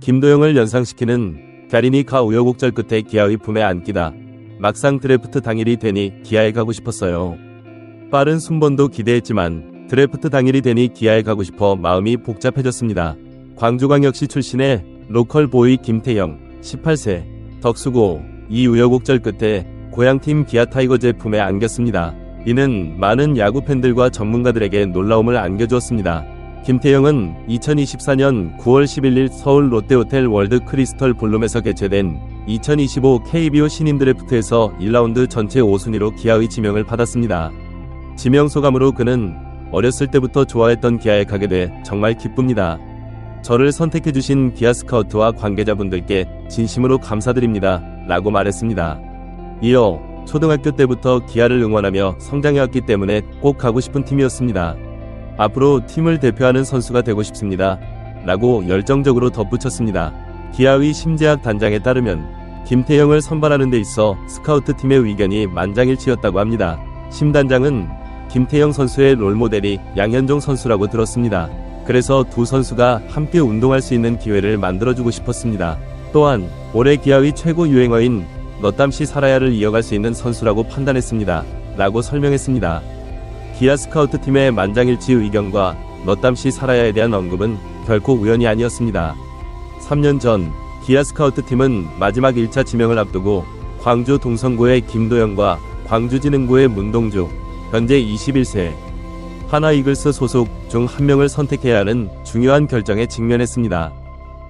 김도영을 연상시키는 가리니카 우여곡절 끝에 기아의 품에 안기다. 막상 드래프트 당일이 되니 기아에 가고 싶었어요. 빠른 순번도 기대했지만 드래프트 당일이 되니 기아에 가고 싶어 마음이 복잡해졌습니다. 광주광역시 출신의 로컬 보이 김태영, 18세, 덕수고, 이 우여곡절 끝에 고향팀 기아 타이거즈의 품에 안겼습니다. 이는 많은 야구 팬들과 전문가들에게 놀라움을 안겨주었습니다. 김태영은 2024년 9월 11일 서울 롯데호텔 월드 크리스털 볼룸에서 개최된 2025 KBO 신인 드래프트에서 1라운드 전체 5순위로 기아의 지명을 받았습니다. 지명 소감으로 그는 어렸을 때부터 좋아했던 기아에 가게 돼 정말 기쁩니다. 저를 선택해주신 기아 스카우트와 관계자분들께 진심으로 감사드립니다. 라고 말했습니다. 이어 초등학교 때부터 기아를 응원하며 성장해왔기 때문에 꼭 가고 싶은 팀이었습니다. 앞으로 팀을 대표하는 선수가 되고 싶습니다. 라고 열정적으로 덧붙였습니다. 기아의 심재학 단장에 따르면 김태형을 선발하는 데 있어 스카우트 팀의 의견이 만장일치였다고 합니다. 심 단장은 김태형 선수의 롤모델이 양현종 선수라고 들었습니다. 그래서 두 선수가 함께 운동할 수 있는 기회를 만들어주고 싶었습니다. 또한 올해 기아의 최고 유행어인 너땀시 살아야를 이어갈 수 있는 선수라고 판단했습니다. 라고 설명했습니다. 기아 스카우트 팀의 만장일치 의견과 너땀시 살아야에 대한 언급은 결코 우연이 아니었습니다. 3년 전 기아 스카우트 팀은 마지막 1차 지명을 앞두고 광주 동성구의 김도영과 광주진흥구의 문동주, 현재 21세, 하나 이글스 소속 중 한 명을 선택해야 하는 중요한 결정에 직면했습니다.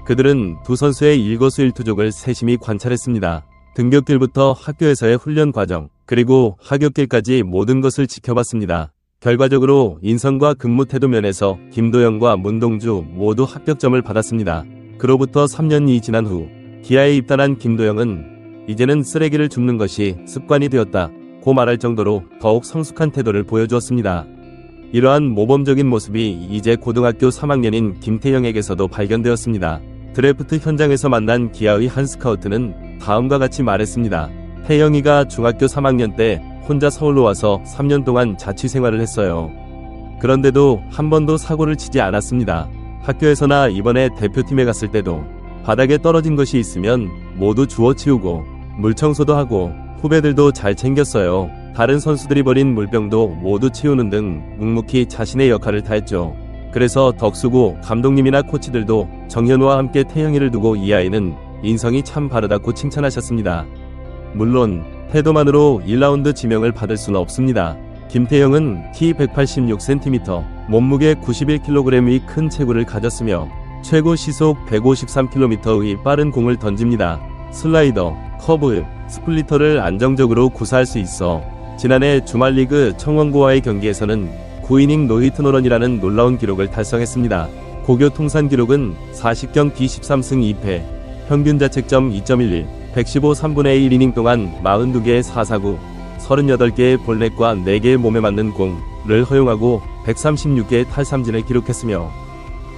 그들은 두 선수의 일거수일투족을 세심히 관찰했습니다. 등격길부터 학교에서의 훈련 과정, 그리고 하격길까지 모든 것을 지켜봤습니다. 결과적으로 인성과 근무 태도 면에서 김도영과 문동주 모두 합격점을 받았습니다. 그로부터 3년이 지난 후 기아에 입단한 김도영은 이제는 쓰레기를 줍는 것이 습관이 되었다. 고 말할 정도로 더욱 성숙한 태도를 보여주었습니다. 이러한 모범적인 모습이 이제 고등학교 3학년인 김태영에게서도 발견되었습니다. 드래프트 현장에서 만난 기아의 한 스카우트는 다음과 같이 말했습니다. 태영이가 중학교 3학년 때 혼자 서울로 와서 3년 동안 자취 생활을 했어요. 그런데도 한 번도 사고를 치지 않았습니다. 학교에서나 이번에 대표팀에 갔을 때도 바닥에 떨어진 것이 있으면 모두 주워 치우고 물 청소도 하고 후배들도 잘 챙겼어요. 다른 선수들이 버린 물병도 모두 치우는 등 묵묵히 자신의 역할을 다했죠. 그래서 덕수고 감독님이나 코치들도 정현우와 함께 태영이를 두고 이 아이는 인성이 참 바르다고 칭찬하셨습니다. 물론 태도만으로 1라운드 지명을 받을 수는 없습니다. 김태형은 키 186cm, 몸무게 91kg의 큰 체구를 가졌으며 최고 시속 153km의 빠른 공을 던집니다. 슬라이더, 커브, 스플리터를 안정적으로 구사할 수 있어 지난해 주말리그 청원고와의 경기에서는 9이닝 노히트 노런이라는 놀라운 기록을 달성했습니다. 고교 통산 기록은 40경기 13승 2패, 평균 자책점 2.11, 115 3분의 1이닝 동안 42개의 4사구, 38개의 볼넷과 4개의 몸에 맞는 공을 허용하고 136개의 탈삼진을 기록했으며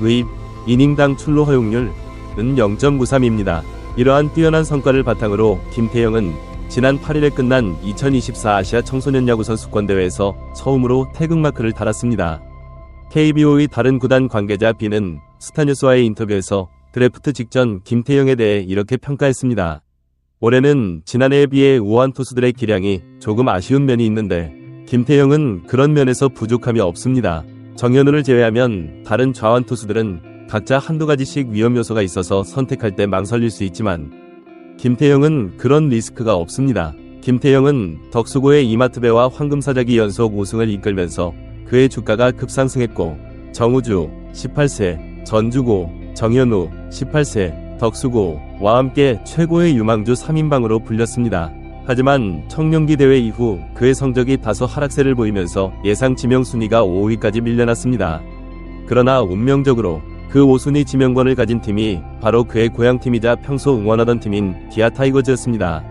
의입, 이닝당 출루 허용률은 0.93입니다. 이러한 뛰어난 성과를 바탕으로 김태형은 지난 8일에 끝난 2024 아시아 청소년 야구 선수권 대회에서 처음으로 태극 마크를 달았습니다. KBO의 다른 구단 관계자 B는 스타뉴스와의 인터뷰에서 드래프트 직전 김태형에 대해 이렇게 평가했습니다. 올해는 지난해에 비해 우한 투수들의 기량이 조금 아쉬운 면이 있는데 김태형은 그런 면에서 부족함이 없습니다. 정현우를 제외하면 다른 좌완 투수들은 각자 한두 가지씩 위험 요소가 있어서 선택할 때 망설일 수 있지만 김태형은 그런 리스크가 없습니다. 김태형은 덕수고의 이마트배와 황금사자기 연속 우승을 이끌면서 그의 주가가 급상승했고 정우주 18세, 전주고, 정현우 18세, 덕수고와 함께 최고의 유망주 3인방으로 불렸습니다. 하지만 청룡기 대회 이후 그의 성적이 다소 하락세를 보이면서 예상 지명 순위가 5위까지 밀려났습니다. 그러나 운명적으로 그 5순위 지명권을 가진 팀이 바로 그의 고향팀이자 평소 응원하던 팀인 기아 타이거즈였습니다.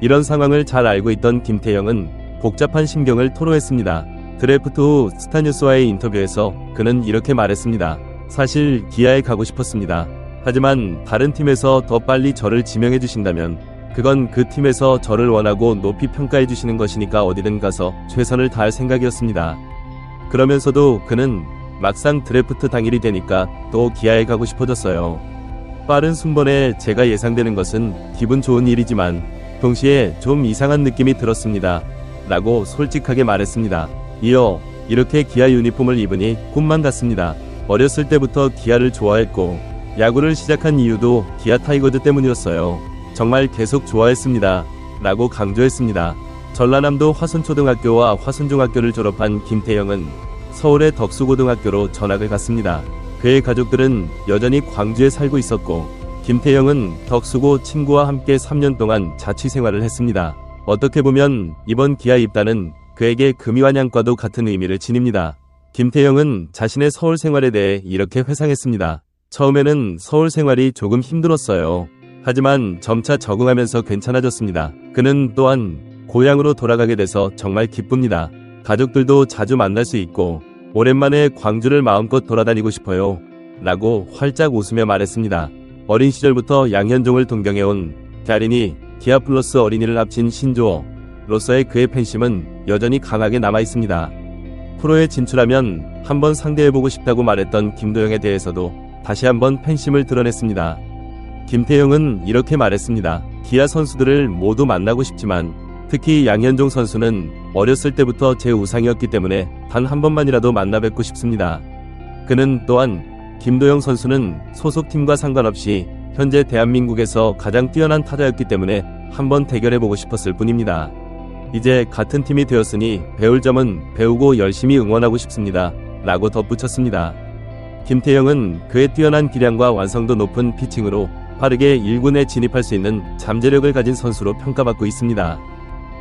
이런 상황을 잘 알고 있던 김태형은 복잡한 심경을 토로했습니다. 드래프트 후 스타뉴스와의 인터뷰에서 그는 이렇게 말했습니다. 사실 기아에 가고 싶었습니다. 하지만 다른 팀에서 더 빨리 저를 지명해 주신다면 그건 그 팀에서 저를 원하고 높이 평가해 주시는 것이니까 어디든 가서 최선을 다할 생각이었습니다. 그러면서도 그는 막상 드래프트 당일이 되니까 또 기아에 가고 싶어졌어요. 빠른 순번에 제가 예상되는 것은 기분 좋은 일이지만 동시에 좀 이상한 느낌이 들었습니다. 라고 솔직하게 말했습니다. 이어 이렇게 기아 유니폼을 입으니 꿈만 같습니다. 어렸을 때부터 기아를 좋아했고 야구를 시작한 이유도 기아 타이거즈 때문이었어요. 정말 계속 좋아했습니다. 라고 강조했습니다. 전라남도 화순초등학교와 화순중학교를 졸업한 김태영은 서울의 덕수고등학교로 전학을 갔습니다. 그의 가족들은 여전히 광주에 살고 있었고 김태영은 덕수고 친구와 함께 3년 동안 자취 생활을 했습니다. 어떻게 보면 이번 기아 입단은 그에게 금이환양과도 같은 의미를 지닙니다. 김태영은 자신의 서울 생활에 대해 이렇게 회상했습니다. 처음에는 서울 생활이 조금 힘들었어요. 하지만 점차 적응하면서 괜찮아졌습니다. 그는 또한 고향으로 돌아가게 돼서 정말 기쁩니다. 가족들도 자주 만날 수 있고 오랜만에 광주를 마음껏 돌아다니고 싶어요. 라고 활짝 웃으며 말했습니다. 어린 시절부터 양현종을 동경해온 가린이 기아 플러스 어린이를 합친 신조어로서의 그의 팬심은 여전히 강하게 남아 있습니다. 프로에 진출하면 한번 상대해보고 싶다고 말했던 김도영에 대해서도 다시 한번 팬심을 드러냈습니다. 김태형은 이렇게 말했습니다. 기아 선수들을 모두 만나고 싶지만 특히 양현종 선수는 어렸을 때부터 제 우상이었기 때문에 단 한 번만이라도 만나 뵙고 싶습니다. 그는 또한 김도영 선수는 소속팀과 상관없이 현재 대한민국에서 가장 뛰어난 타자였기 때문에 한번 대결해보고 싶었을 뿐입니다. 이제 같은 팀이 되었으니 배울 점은 배우고 열심히 응원하고 싶습니다. 라고 덧붙였습니다. 김태형은 그의 뛰어난 기량과 완성도 높은 피칭으로 빠르게 1군에 진입할 수 있는 잠재력을 가진 선수로 평가받고 있습니다.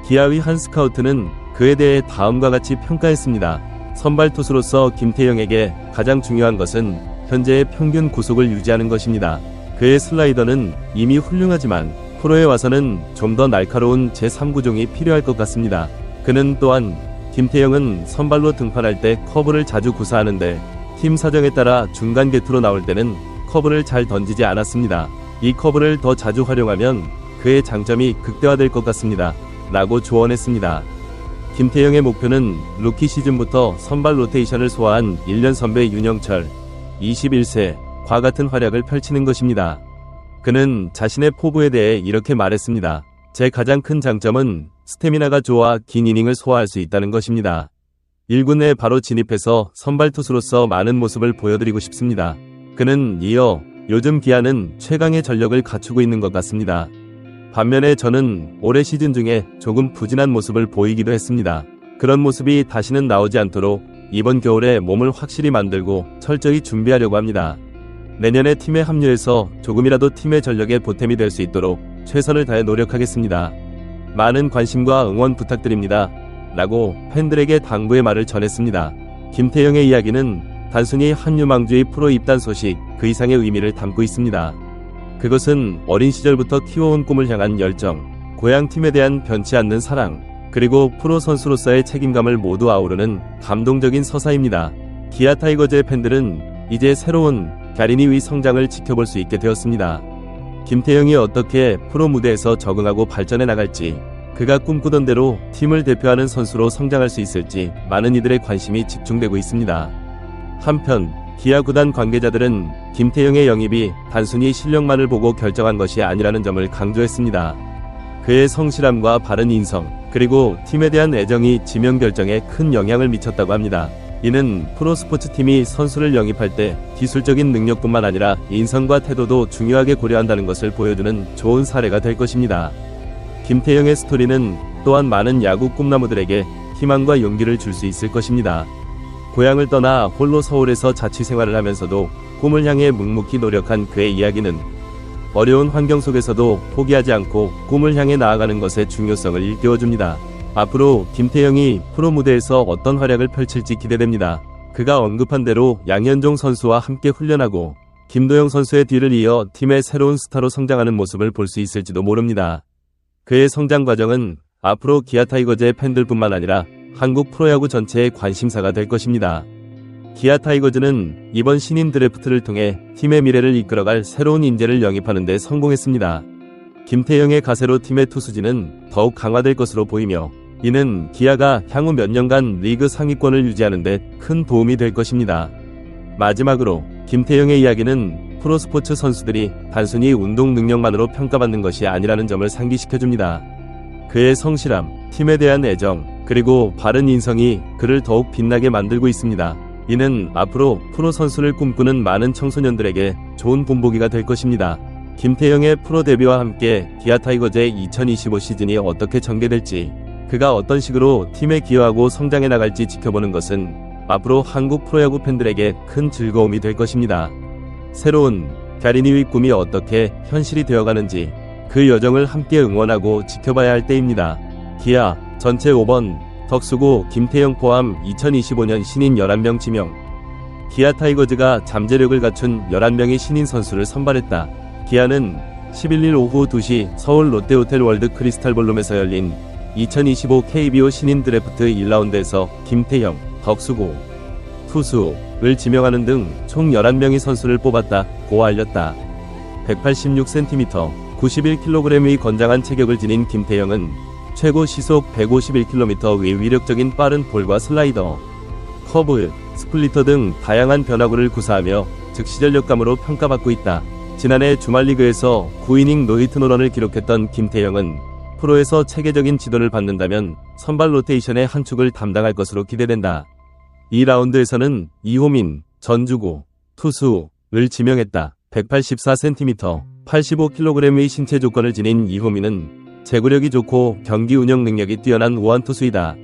기아의 한 스카우트는 그에 대해 다음과 같이 평가했습니다. 선발 투수로서 김태형에게 가장 중요한 것은 현재의 평균 구속을 유지하는 것입니다. 그의 슬라이더는 이미 훌륭하지만 프로에 와서는 좀 더 날카로운 제3구종이 필요할 것 같습니다. 그는 또한 김태형은 선발로 등판할 때 커브를 자주 구사하는데 팀 사정에 따라 중간 개투로 나올 때는 커브를 잘 던지지 않았습니다. 이 커브를 더 자주 활용하면 그의 장점이 극대화될 것 같습니다. 라고 조언했습니다. 김태형의 목표는 루키 시즌부터 선발 로테이션을 소화한 1년 선배 윤영철, 21세 과 같은 활약을 펼치는 것입니다. 그는 자신의 포부에 대해 이렇게 말했습니다. 제 가장 큰 장점은 스태미나가 좋아 긴 이닝을 소화할 수 있다는 것입니다. 1군에 바로 진입해서 선발 투수로서 많은 모습을 보여드리고 싶습니다. 그는 이어 요즘 기아는 최강의 전력을 갖추고 있는 것 같습니다. 반면에 저는 올해 시즌 중에 조금 부진한 모습을 보이기도 했습니다. 그런 모습이 다시는 나오지 않도록 이번 겨울에 몸을 확실히 만들고 철저히 준비하려고 합니다. 내년에 팀에 합류해서 조금이라도 팀의 전력에 보탬이 될 수 있도록 최선을 다해 노력하겠습니다. 많은 관심과 응원 부탁드립니다. 라고 팬들에게 당부의 말을 전했습니다. 김태형의 이야기는 단순히 한유망주의 프로 입단 소식 그 이상의 의미를 담고 있습니다. 그것은 어린 시절부터 키워온 꿈을 향한 열정, 고향 팀에 대한 변치 않는 사랑, 그리고 프로 선수로서의 책임감을 모두 아우르는 감동적인 서사입니다. 기아 타이거즈의 팬들은 이제 새로운 가리니의 성장을 지켜볼 수 있게 되었습니다. 김태형이 어떻게 프로 무대에서 적응하고 발전해 나갈지, 그가 꿈꾸던 대로 팀을 대표하는 선수로 성장할 수 있을지 많은 이들의 관심이 집중되고 있습니다. 한편 기아 구단 관계자들은 김태형의 영입이 단순히 실력만을 보고 결정한 것이 아니라는 점을 강조했습니다. 그의 성실함과 바른 인성, 그리고 팀에 대한 애정이 지명 결정에 큰 영향을 미쳤다고 합니다. 이는 프로스포츠 팀이 선수를 영입할 때 기술적인 능력뿐만 아니라 인성과 태도도 중요하게 고려한다는 것을 보여주는 좋은 사례가 될 것입니다. 김태형의 스토리는 또한 많은 야구 꿈나무들에게 희망과 용기를 줄 수 있을 것입니다. 고향을 떠나 홀로 서울에서 자취 생활을 하면서도 꿈을 향해 묵묵히 노력한 그의 이야기는 어려운 환경 속에서도 포기하지 않고 꿈을 향해 나아가는 것의 중요성을 일깨워줍니다. 앞으로 김태형이 프로 무대에서 어떤 활약을 펼칠지 기대됩니다. 그가 언급한 대로 양현종 선수와 함께 훈련하고 김도영 선수의 뒤를 이어 팀의 새로운 스타로 성장하는 모습을 볼 수 있을지도 모릅니다. 그의 성장 과정은 앞으로 기아 타이거즈의 팬들뿐만 아니라 한국 프로야구 전체의 관심사가 될 것입니다. 기아 타이거즈는 이번 신인 드래프트를 통해 팀의 미래를 이끌어갈 새로운 인재를 영입하는 데 성공했습니다. 김태형의 가세로 팀의 투수진은 더욱 강화될 것으로 보이며 이는 기아가 향후 몇 년간 리그 상위권을 유지하는 데 큰 도움이 될 것입니다. 마지막으로 김태형의 이야기는 프로스포츠 선수들이 단순히 운동 능력만으로 평가받는 것이 아니라는 점을 상기시켜줍니다. 그의 성실함, 팀에 대한 애정, 그리고 바른 인성이 그를 더욱 빛나게 만들고 있습니다. 이는 앞으로 프로 선수를 꿈꾸는 많은 청소년들에게 좋은 본보기가 될 것입니다. 김태형의 프로 데뷔와 함께 기아 타이거즈의 2025 시즌이 어떻게 전개될지, 그가 어떤 식으로 팀에 기여하고 성장해 나갈지 지켜보는 것은 앞으로 한국 프로야구 팬들에게 큰 즐거움이 될 것입니다. 새로운 가리니의 꿈이 어떻게 현실이 되어가는지 그 여정을 함께 응원하고 지켜봐야 할 때입니다. 기아 전체 5번 덕수고 김태형 포함 2025년 신인 11명 지명 기아 타이거즈가 잠재력을 갖춘 11명의 신인 선수를 선발했다. 기아는 11일 오후 2시 서울 롯데호텔 월드 크리스탈 볼룸에서 열린 2025 KBO 신인 드래프트 1라운드에서 김태형, 덕수고, 투수를 지명하는 등 총 11명의 선수를 뽑았다고 알렸다. 186cm, 91kg의 건장한 체격을 지닌 김태형은 최고 시속 151km의 위력적인 빠른 볼과 슬라이더, 커브, 스플리터 등 다양한 변화구를 구사하며 즉시 전력감으로 평가받고 있다. 지난해 주말 리그에서 9이닝 노히트 노런을 기록했던 김태형은 프로에서 체계적인 지도를 받는다면 선발 로테이션의 한 축을 담당할 것으로 기대된다. 이 라운드에서는 이호민, 전주고, 투수를 지명했다. 184cm, 85kg의 신체 조건을 지닌 이호민은 제구력이 좋고 경기 운영 능력이 뛰어난 우한 투수이다.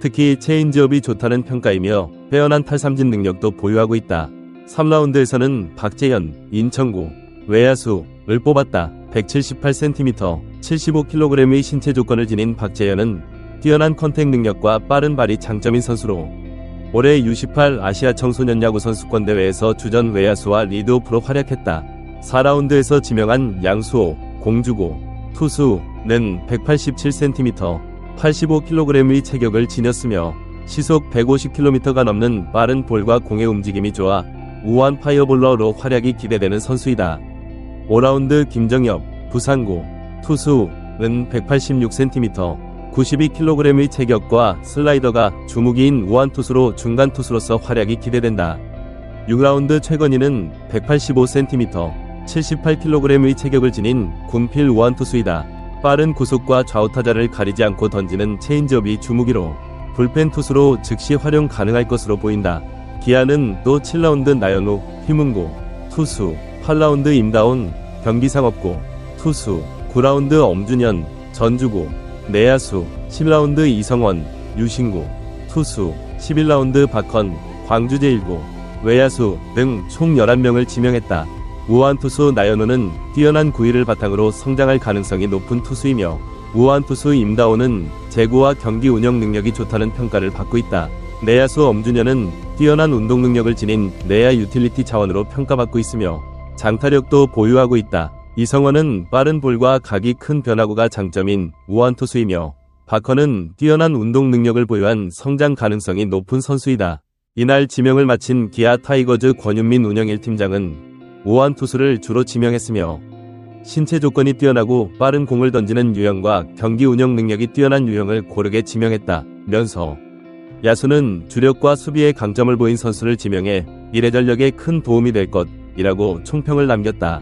특히 체인지업이 좋다는 평가이며 빼어난 탈삼진 능력도 보유하고 있다. 3라운드에서는 박재현, 인천구, 외야수를 뽑았다. 178cm, 75kg의 신체 조건을 지닌 박재현은 뛰어난 컨택 능력과 빠른 발이 장점인 선수로 올해 U18 아시아 청소년 야구 선수권 대회에서 주전 외야수와 리드오프로 활약했다. 4라운드에서 지명한 양수호, 공주고, 투수는 187cm, 85kg의 체격을 지녔으며 시속 150km가 넘는 빠른 볼과 공의 움직임이 좋아 우한 파이어볼러로 활약이 기대되는 선수이다. 5라운드 김정엽, 부산고, 투수는 186cm, 92kg의 체격과 슬라이더가 주무기인 우한 투수로 중간 투수로서 활약이 기대된다. 6라운드 최건희는 185cm, 78kg의 체격을 지닌 군필 우한 투수이다. 빠른 구속과 좌우타자를 가리지 않고 던지는 체인지업이 주무기로 불펜 투수로 즉시 활용 가능할 것으로 보인다. 기아는 또 7라운드 나연우, 휘문고, 투수, 8라운드 임다운, 경기상업고, 투수, 9라운드 엄준현, 전주고, 내야수, 10라운드 이성원, 유신구, 투수, 11라운드 박헌, 광주제일고, 외야수 등 총 11명을 지명했다. 우한 투수 나연호는 뛰어난 구위를 바탕으로 성장할 가능성이 높은 투수이며 우한 투수 임다호는 제구와 경기 운영 능력이 좋다는 평가를 받고 있다. 내야수 엄준현은 뛰어난 운동 능력을 지닌 내야 유틸리티 차원으로 평가받고 있으며 장타력도 보유하고 있다. 이성원은 빠른 볼과 각이 큰 변화구가 장점인 우한 투수이며 박헌은 뛰어난 운동 능력을 보유한 성장 가능성이 높은 선수이다. 이날 지명을 마친 기아 타이거즈 권윤민 운영 1팀장은 우한 투수를 주로 지명했으며 신체 조건이 뛰어나고 빠른 공을 던지는 유형과 경기 운영 능력이 뛰어난 유형을 고르게 지명했다. 면서 야수는 주력과 수비의 강점을 보인 선수를 지명해 미래 전력에 큰 도움이 될 것이라고 총평을 남겼다.